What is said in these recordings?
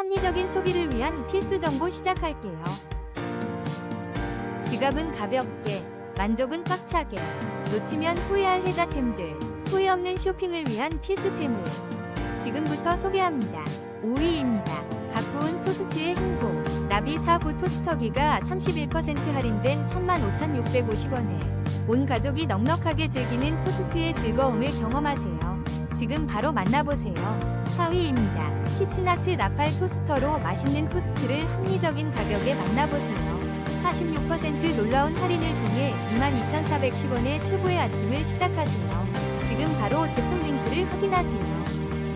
합리적인 소비를 위한 필수 정보 시작할게요. 지갑은 가볍게, 만족은 꽉차게, 놓치면 후회할 혜자템들, 후회 없는 쇼핑을 위한 필수템을 지금부터 소개합니다. 5위입니다. 가꾸운 토스트의 행복. 나비 4구 토스터기가 31% 할인된 35,650원에 온 가족이 넉넉하게 즐기는 토스트의 즐거움을 경험하세요. 지금 바로 만나보세요. 4위입니다. 키친아트 라팔 토스터로 맛있는 토스트를 합리적인 가격에 만나보세요. 46% 놀라운 할인을 통해 22,410원의 최고의 아침을 시작하세요. 지금 바로 제품 링크를 확인하세요.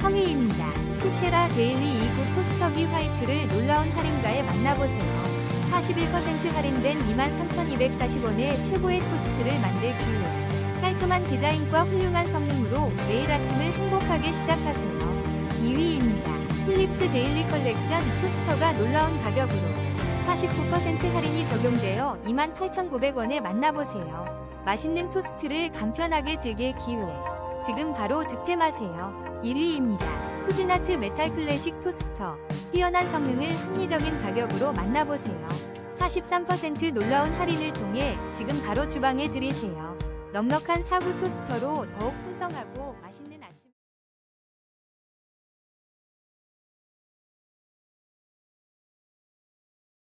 3위입니다. 키체라 데일리 2구 토스터기 화이트를 놀라운 할인가에 만나보세요. 41% 할인된 23,240원의 최고의 토스트를 만들 기회. 깔끔한 디자인과 훌륭한 성능으로 행복하게 시작하세요. 2위입니다. 필립스 데일리 컬렉션 토스터가 놀라운 가격으로 49% 할인이 적용되어 28,900원에 만나보세요. 맛있는 토스트를 간편하게 즐길 기회. 지금 바로 득템하세요. 1위입니다. 후지나트 메탈 클래식 토스터. 뛰어난 성능을 합리적인 가격으로 만나보세요. 43% 놀라운 할인을 통해 지금 바로 주방에 들이세요. 넉넉한 사구 토스터로 더욱 풍성하고 맛있는 아침.